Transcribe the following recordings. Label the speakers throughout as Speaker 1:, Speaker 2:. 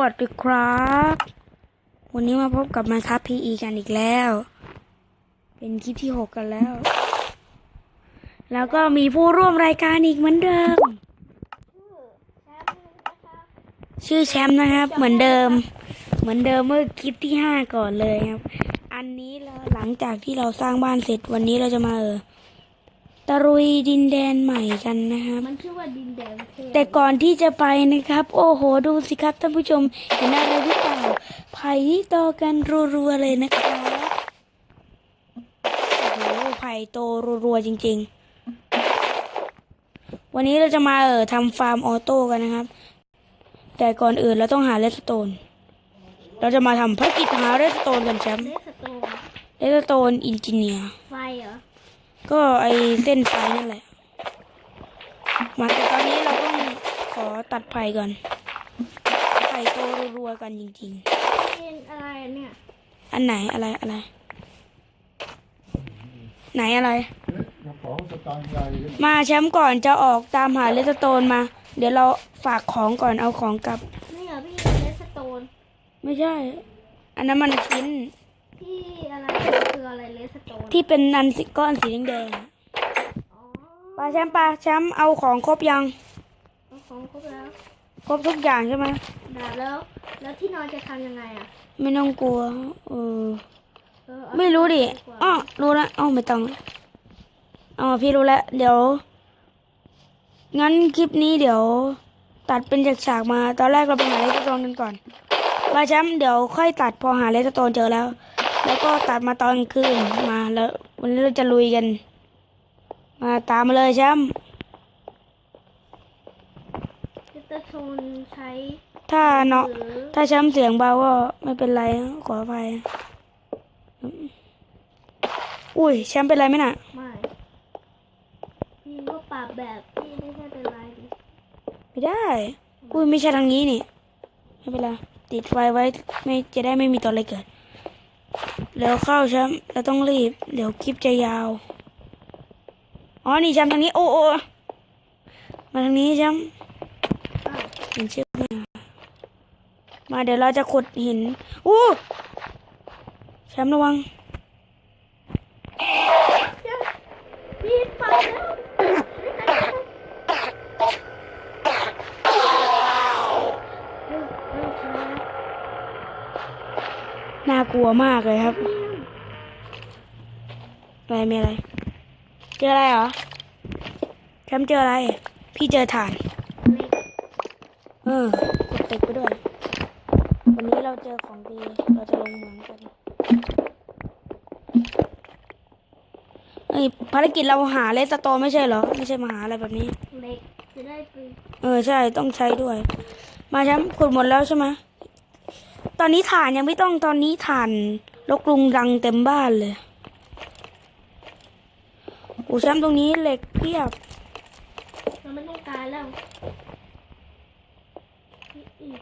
Speaker 1: วัสดีครับ วันนี้มาพบกับมาครับพีอีกันอีกแล้ว เป็นคลิปที่หกกันแล้ว แล้วก็มีผู้ร่วมรายการอีกเหมือนเดิม ชื่อแชมป์นะครับ เหมือนเดิม เหมือนเดิมเมื่อคลิปที่ห้าก่อนเลยครับ อันนี้เราหลังจากที่เราสร้างบ้านเสร็จวันนี้เราจะมาเออ ตะรุยดินแดนใหม่กันนะครับ
Speaker 2: มันชื่อว่าดินแดนเทพ
Speaker 1: แต่ก่อนที่จะไปนะครับ โอ้โห ดูสิครับท่านผู้ชม เห็นอะไรหรือเปล่าไผ่ที่โตกันรัวๆเลยนะครับโอ้โหไผ่โตรัวๆจริง ๆ วันนี้เราจะมาเออทำฟาร์มออโต้กันนะครับ แต่ก่อนอื่นเราต้องหาเลสโตน เราจะมาทำภารกิจหาเลสโตนกันแชมป์
Speaker 2: เลสโตน
Speaker 1: เลสโตนอินจิเนียร์
Speaker 2: ไฟเหรอ
Speaker 1: ก็ไอเส้นไฟนั่นแหละ มาแต่ตอนนี้เราต้องขอตัดไผ่ก่อนไผ่โตรัวๆกันจริง
Speaker 2: เป็นอะไรเนี่ย
Speaker 1: ๆอันไหนอะไรอะไร ไหนอะไร
Speaker 3: กระเป๋าสตางค์ใหญ่
Speaker 1: มาแชมป์ก่อนจะออกตามหาเลสโตนมา เดี๋ยวเราฝากของก่อนเอาของกลับ
Speaker 2: นี่เหรอพี่เลสโตน
Speaker 1: ไม่ใช่ อันนั้นมันฟิน
Speaker 2: พี่อะไรคืออะไรเลสโตน
Speaker 1: ที่เป็นอันสีก้อนสีแดง
Speaker 2: อ๋อ
Speaker 1: ๆปลาแชมป์ปลาแชมป์เอาของครบยัง
Speaker 2: เอาของครบแล้ว
Speaker 1: ครบทุกอย่างใช่ไหม
Speaker 2: ดาบแล้ว แล้วที่นอนจะทำยังไงอะ
Speaker 1: ไม่ต้องกลัว เออ
Speaker 2: เออเอา
Speaker 1: ไม่รู้ดิ
Speaker 2: กว่า
Speaker 1: อ๋อรู้ละอ๋อไม่ต้องอ๋อพี่รู้แล้วเดี๋ยว งั้นคลิปนี้เดี๋ยว ตัดเป็นจากฉากๆมา ตอนแรกเราไปหาเลสโตนกันก่อนมาแชมป์เดี๋ยวค่อยตัดพอหาเลสโตนเจอแล้ว แล้วก็ตัดมาตอนกลางคืนมาแล้ววันนี้เราจะลุยกัน มาตามมาเลยแชมป์
Speaker 2: เลสโตนใช้
Speaker 1: ถ้าเนาะ
Speaker 2: หรือ
Speaker 1: ถ้าแชมป์เสียงเบาก็ไม่เป็นไรนะขออภัยนะอุ้ยแชมป์เป็นไรไหมน่ะ
Speaker 2: ไม่พี่ก็ปรับแบบพี่ไม่ใช่เป็นไรดิ
Speaker 1: ไม่ได้ อุ้ยไม่ใช่ทางนี้นี่ไม่เป็นไรติดไฟไว้ไม่จะได้ไม่มีตัวอะไรเกิด แล้วเข้าแชมป์เราต้องรีบ เดี๋ยวคลิปจะยาว อ๋อ นี่แชมป์ทางนี้ โอ้โอมาทางนี้แชมป์เห็นชื่อไหมมาเดี๋ยวเราจะขุดหิน อู้แชมป์ระวัง
Speaker 2: พี่ไปแล้วเร็วเร็วช้า
Speaker 1: น่าก ลัวมากเลยครับอะไรมีอะไร เจออะไรเหรอแชมป์เจออะไร พี่เจอถ่าน เออกดติดไปด้วย วันนี้เราเจอของดี เราจะลงเหมืองกันเอ้ยภารกิจเราหาเลสโตนไม่ใช่เหรอ ไม่ใช่มาหาอะไรแบบนี้
Speaker 2: เหล็กจะได้ไป
Speaker 1: เออใช่ต้องใช้ด้วย มาแชมป์ขุดหมดแล้วใช่ไหม ตอนนี้ฐานยังไม่ต้องตอนนี้ฐานลกลุงรังเต็มบ้านเลยโอ้แชมป์ตรงนี้เหล็กเพียบ
Speaker 2: เราไม่ต้องการแล้วอีก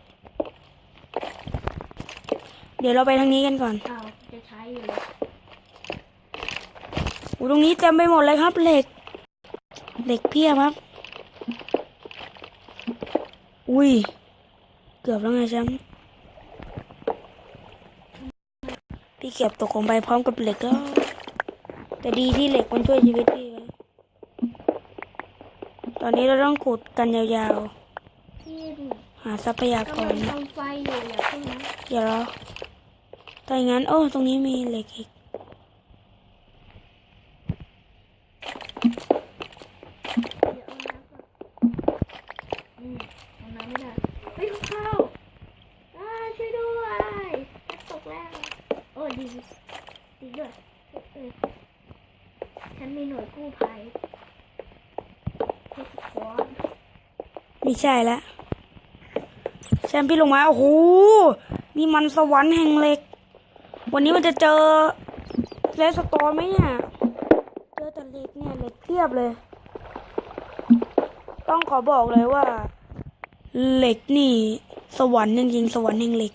Speaker 1: เดี๋ยวเราไปทางนี้กันก่อน
Speaker 2: เอาจะใช้อยู่เลย
Speaker 1: โอ้ตรงนี้เต็มไปหมดเลยครับเหล็ก เหล็กเพียบครับ อุ้ย เกือบแล้วไงแชมป์ พี่เก็บตกลงไปพร้อมกับเหล็กแล้วแต่ดีที่เหล็กมันช่วยชีวิตพี่ไว้ตอนนี้เราต้องขุดกันยาว
Speaker 2: พี่
Speaker 1: ๆ หาทรัพยาก
Speaker 2: กำลั
Speaker 1: รง
Speaker 2: ทำไฟอยู่อย่าเพิ่งนะ
Speaker 1: เดี๋ยวเราถ้าอย่างนั้น โอ้ ตรงนี้มีเหล็กอีก
Speaker 2: เดี๋ยวเอาน้ำก่อนอืมเอาน้ำไม่ได้เฮ้ยเข้าอ่าช่วยด้วยตกแล้วโอ้ดีดีด้วยเออฉันมีหน่วยกู้ภัยเทสควอน
Speaker 1: ไม่ใช่และแชมป์พี่ลงมาโอ้โหนี่มันสวรรค์แห่งเหล็ก วันนี้มันจะเจอเลสโตนไหมเนี่ยเจอแต่เหล็กเนี่ยเหล็กเทียบเลย ต้องขอบอกเลยว่า เหล็กนี่ สวรรค์จริงๆสวรรค์แห่งเหล็ก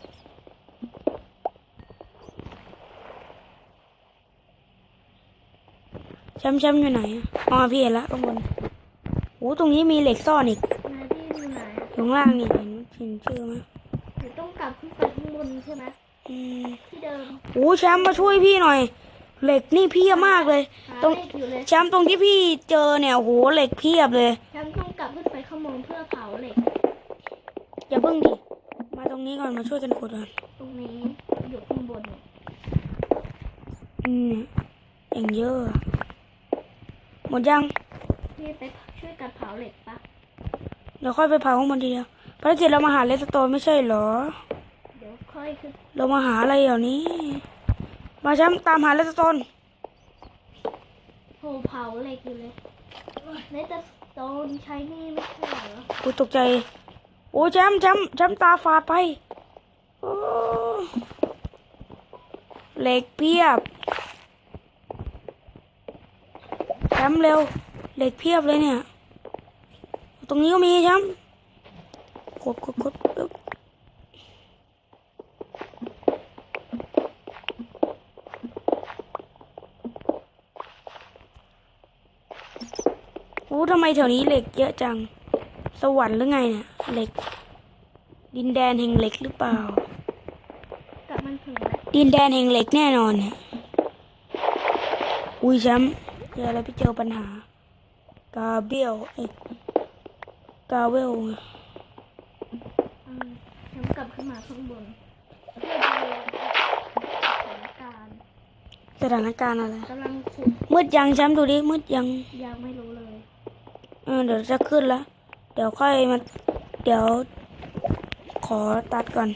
Speaker 1: แชมป์แชมป์อยู่ไหนอะอ๋อพี่เห็นละข้างบนโอ้ตรงนี้มีเหล็กซ่อนอีก งล่างนี่เห็นเห็นชื่อไหม
Speaker 2: หรือต้องกลับขึ้นไปข้างบนใช่ไหม
Speaker 1: อืม
Speaker 2: ที่เดิม
Speaker 1: โอ้แชมป์มาช่วยพี่หน่อย เหล็กนี่เพียบมากเลย
Speaker 2: หา
Speaker 1: ตรง
Speaker 2: เลขอยู่เลย
Speaker 1: แชมป์ตรงที่พี่เจอเนี่ยโอ้โหเหล็กเพียบเลย
Speaker 2: แชมป์ต้องกลับขึ้นไปข้างบนเพื่อเผาเหล็ก
Speaker 1: อย่าเพิ่งดิ มาตรงนี้ก่อนมาช่วยกันขุดก่อน
Speaker 2: ตรงนี้อยู่ข้างบนเนี่ย
Speaker 1: อืมอย่างเยอะอะหมดยัง
Speaker 2: พี่ไปช่วยกันเผาเหล็กปะ
Speaker 1: เดี๋ยวค่อยไปเผาข้างบนทีเดียวภารกิจเรามาหาเลสโตนไม่ใช่เหรอ
Speaker 2: เดี๋ยวค่อยขึ้น
Speaker 1: เรามาหาอะไรอย่างนี้ มาแชมป์ตามหาเลสโตน
Speaker 2: โหเผาเหล็กอยู่เลยในจะโตนใช้นี่ไม่ใช่เหรอ
Speaker 1: กูตกใจ โอ้แชมป์แชมป์แชมป์ตาฝาดไปโอ้เหล็กเพียบแชมป์เร็ว เหล็กเพียบเลยเนี่ย ตรงนี้ก็มีแชมป์กดกดกดปึ๊บโอ้ทำไมแถวนี้เหล็กเยอะจัง สวรรค์หรือไงเนี่ยเหล็ก ดินแดนแห่งเหล็กหรือเปล่า
Speaker 2: กลับมันถึงแล้ว
Speaker 1: ดินแดนแห่งเหล็กแน่นอนเนี่ยอุ้ยแชมป์เจออะไรไปเจอปัญหากาเบลเอ้ย กาเวล
Speaker 2: อืมแชมป์กลับขึ้นมาข้างบนเพื่อดูสถานการณ์
Speaker 1: สถานการณ์อะไร
Speaker 2: กำลังขุด
Speaker 1: มืดยังแชมป์ดูดิ มืดยัง
Speaker 2: ยังไม่รู้เลย
Speaker 1: เออเดี๋ยวจะขึ้นแล้วเดี๋ยวค่อยมา เดี๋ยว ขอตัดก่อน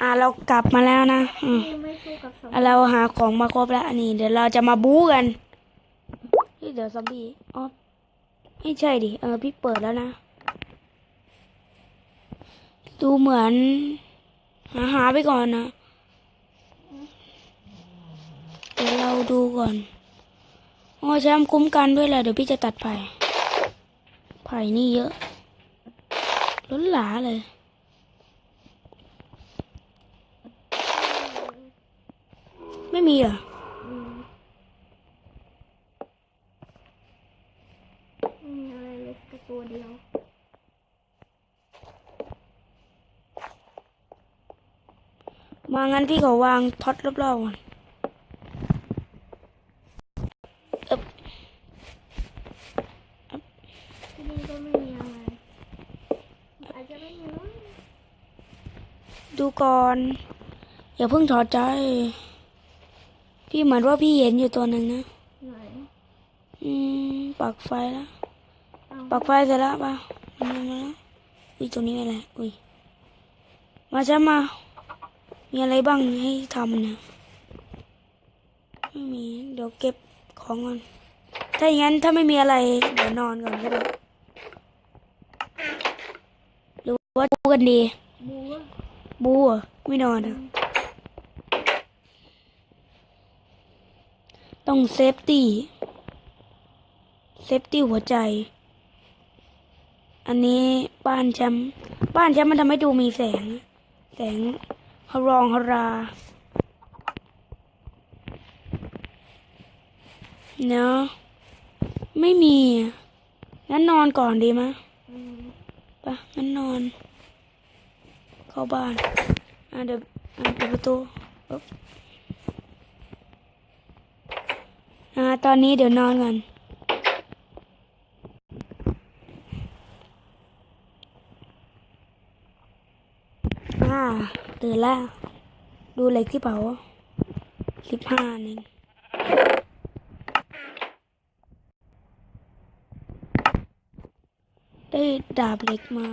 Speaker 1: อ่าเรากลับมาแล้วนะ อืม
Speaker 2: พี่ไม่สู้กับสอง
Speaker 1: อะเราหาของมาครบแล้วอันนี้ เดี๋ยวเราจะมาบู๊กันเฮ้ยเดี๋ยวซอมบี้อ๋อ ไม่ใช่ดิ เออพี่เปิดแล้วนะ ดูเหมือน หาหาไปก่อนนะ เดี๋ยวเราดูก่อนอ๋อแชมคุ้มกันด้วยแหละเดี๋ยวพี่จะตัดไผ่ไผ่นี่เยอะ ล้นหลาเลยไม่มีอะ
Speaker 2: อืมไม่มีอะไรเลยแค่ตัวเดียว
Speaker 1: มางั้นพี่ขอวางท็อตรอบๆก่อนเอบ
Speaker 2: ที่นี่ก็ไม่มีอะไรอาจจะไม่มีมั้ง
Speaker 1: ดูก่อน อย่าเพิ่งถอดใจ พี่เหมือนว่าพี่เห็นอยู่ตัวหนึ่งนะ
Speaker 2: ไหน
Speaker 1: อืมปักไฟแล้ว
Speaker 2: เอา
Speaker 1: ปักไฟเสร็จแล้วป่ะมันยังมาแล้วอุ้ยตรงนี้อะไรอุ้ยมาใช่มา มีอะไรบ้างให้ทำเนี่ยไม่มี เดี๋ยวเก็บของก่อน ถ้าอย่างนั้นถ้าไม่มีอะไร เดี๋ยวนอนก่อนก็ได้หรือว่าดูกันดี
Speaker 2: บัว
Speaker 1: บูอะไม่นอนอะ ต้องเซฟตี้ เซฟตี้หัวใจ อันนี้บ้านแชมป์บ้านแชมป์มันทำให้ดูมีแสง แสง ฮรองฮาราเนาะไม่มีงั้นนอนก่อนดีมย
Speaker 2: อืม
Speaker 1: ไปะงั้นนอน เข้าบ้านอะเดี๋ยวอะเปิดประตูปึ๊บอ่าตอนนี้เดี๋ยวนอนก่อนอ่า ตื่นแล้วดูเหล็กที่เผาสิบห้านึงได้ดาบเหล็กมา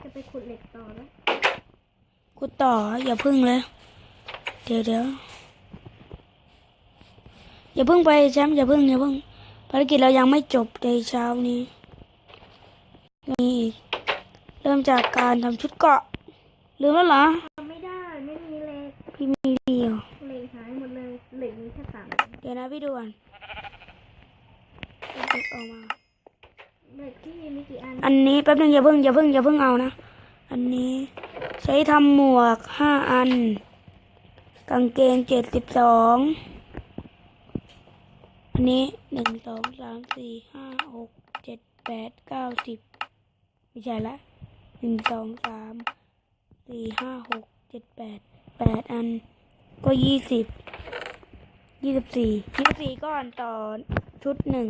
Speaker 2: จะไปขุดเหล็กต่อแล้ว
Speaker 1: กูต่ออย่าพึ่งเลย เดี๋ยวเดี๋ยวอย่าพึ่งไปแชมป์อย่าพึ่งอย่าพึ่งภารกิจเรายังไม่จบในเช้านี้นี่อีก เริ่มจากการทำชุดเกราะลืมแล้วเหรอ
Speaker 2: ทำไม่ได้ไม่มีเหล็ก
Speaker 1: พี่มีเดียว
Speaker 2: เหล็กหายหมดเลยเหล็กมีแค่สาม
Speaker 1: เดี๋ยวนะพี่ดูก่อนเอาเก็บออกมา
Speaker 2: เหล็กที่มีกี่อัน
Speaker 1: อันนี้แป๊บนึงอย่าเพิ่งอย่าเพิ่งอย่าเพิ่งเอานะอันนี้ใช้ทำหมวกห้าอัน กางเกงเจ็ดสิบสองอันนี้หนึ่งสองสามสี่ห้าหกเจ็ดแปดเก้าสิบไม่ใช่ละห นึ่งสองสามสี่ห้าหกเจ็ดแปดแปดอัน ก็ยี่สิบยี่สิบสี่ยี่สิบสี่ก้อนต่อชุดหนึ่ง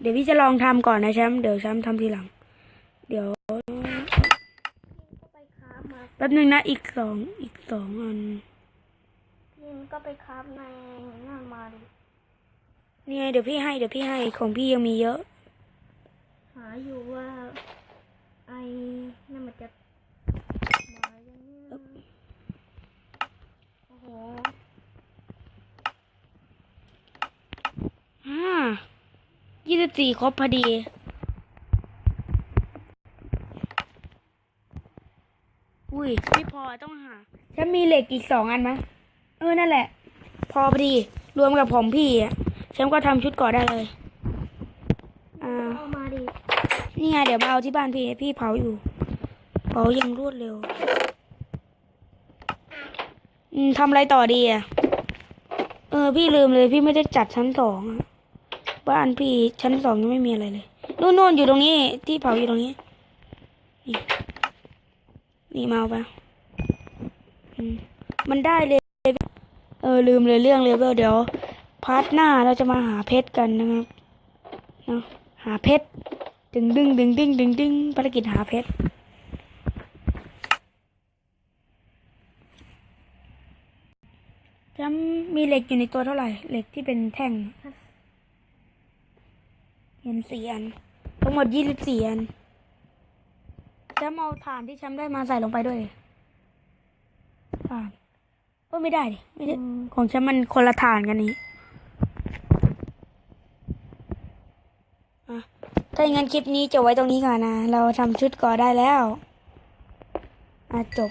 Speaker 1: เดี๋ยวพี่จะลองทำก่อนนะแชมป์เดี๋ยวแชมป์ทำทีหลัง เดี๋ยว
Speaker 2: ก็ไปคราฟมา
Speaker 1: แป๊บนึงนะอีกสองอีกสองอัน
Speaker 2: พี่ก็ไปคราฟในนั่นมาดิ
Speaker 1: นี่ไงเดี๋ยวพี่ให้เดี๋ยวพี่ให้ของพี่ยังมีเยอะ
Speaker 2: หาอยู่ว่าไอ้นั่นมันจะมายังไงโอ้โห
Speaker 1: ห้ายี่สิบสี่ครบพอดีอุ้ยไม่พอต้องหาฉันมีเหล็กอีกสองอันมั้ยเออนั่นแหละ พอพอดี รวมกับผมพี่อะฉันก็ทำชุดก่อได้เลย อ่า
Speaker 2: เอามาดิ
Speaker 1: นี่ไงเดี๋ยวมาเอาที่บ้านพี่พี่เผาอยู่ เผายังรวดเร็ว อืมทำอะไรต่อดีอะ เออ พี่ลืมเลยพี่ไม่ได้จัดชั้นสองอะบ้านพี่ชั้นสองยังไม่มีอะไรเลยนู่นนู่นอยู่ตรงนี้ ที่เผาอยู่ตรงนี้ นี่นี่มาเอาไปอืมมันได้เลย เออลืมเลยเรื่องเลเวลเดี๋ยวพาร์ทหน้าเราจะมาหาเพชรกันนะครับเนาะ หาเพชรดึงดึงดึงดึงดึงดึงภารกิจหาเพชรจำมีเหล็กอยู่ในตัวเท่าไหร่ เหล็กที่เป็นแท่งเห็นสี่อัน ทั้งหมดยี่สิบสี่อันจำเอาถ่านที่แชมป์ได้มาใส่ลงไปด้วยถ่านเออไม่ได้ดิไม่ได้ของแชมป์มันคนละถ่านกันนี้อะ ถ้าอย่างนั้นคลิปนี้จบไว้ตรงนี้ก่อนนะ เราทำชุดก่อได้แล้ว อะจบ